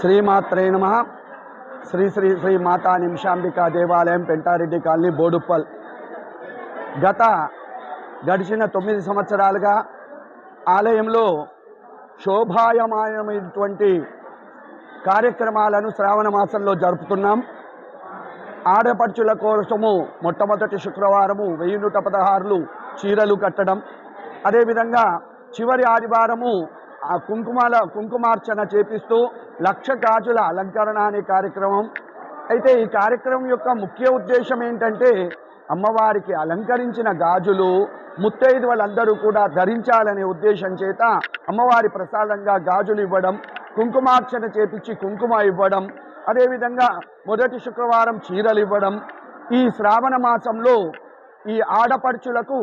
శ్రీమాత్రే నమ. శ్రీ శ్రీ శ్రీ మాతా నిమిషాంబికా దేవాలయం పెంటారెడ్డి కాలనీ బోడుప్పల్. గత గడిచిన తొమ్మిది సంవత్సరాలుగా ఆలయంలో శోభాయమానమైనటువంటి కార్యక్రమాలను శ్రావణ మాసంలో జరుపుతున్నాం. ఆడపడుచుల కోసము మొట్టమొదటి శుక్రవారము వెయ్యి నూట పదహారులు చీరలు కట్టడం. అదేవిధంగా చివరి ఆదివారము కుంకుమాల కుంకుమార్చన చేపిస్తూ లక్ష గాజుల అలంకరణ అనే కార్యక్రమం. అయితే ఈ కార్యక్రమం యొక్క ముఖ్య ఉద్దేశం ఏంటంటే అమ్మవారికి అలంకరించిన గాజులు ముత్తైదు వాళ్ళందరూ కూడా ధరించాలనే ఉద్దేశం చేత అమ్మవారి ప్రసాదంగా గాజులు ఇవ్వడం కుంకుమార్చన చేపించి కుంకుమ ఇవ్వడం అదేవిధంగా మొదటి శుక్రవారం చీరలు ఇవ్వడం. ఈ శ్రావణ మాసంలో ఈ ఆడపడుచులకు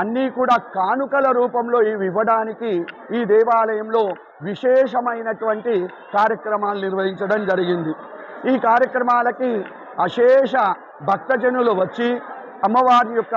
అన్నీ కూడా కానుకల రూపంలో ఇవి ఇవ్వడానికి ఈ దేవాలయంలో విశేషమైనటువంటి కార్యక్రమాలు నిర్వహించడం జరిగింది. ఈ కార్యక్రమాలకి అశేష భక్తజనులు వచ్చి అమ్మవారి యొక్క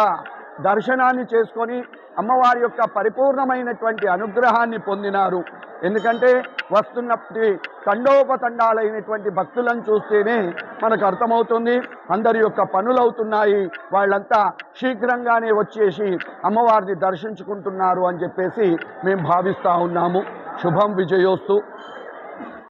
దర్శనాన్ని చేసుకొని అమ్మవారి యొక్క పరిపూర్ణమైనటువంటి అనుగ్రహాన్ని పొందినారు. ఎందుకంటే వస్తున్నప్పటి తండోపతండాలైనటువంటి భక్తులను చూస్తేనే మనకు అర్థమవుతుంది. అందరి యొక్క పనులు అవుతున్నాయి వాళ్ళంతా శీఘ్రంగానే వచ్చేసి అమ్మవారిని దర్శించుకుంటున్నారు అని చెప్పేసి మేము భావిస్తూ ఉన్నాము. శుభం విజయోస్తు.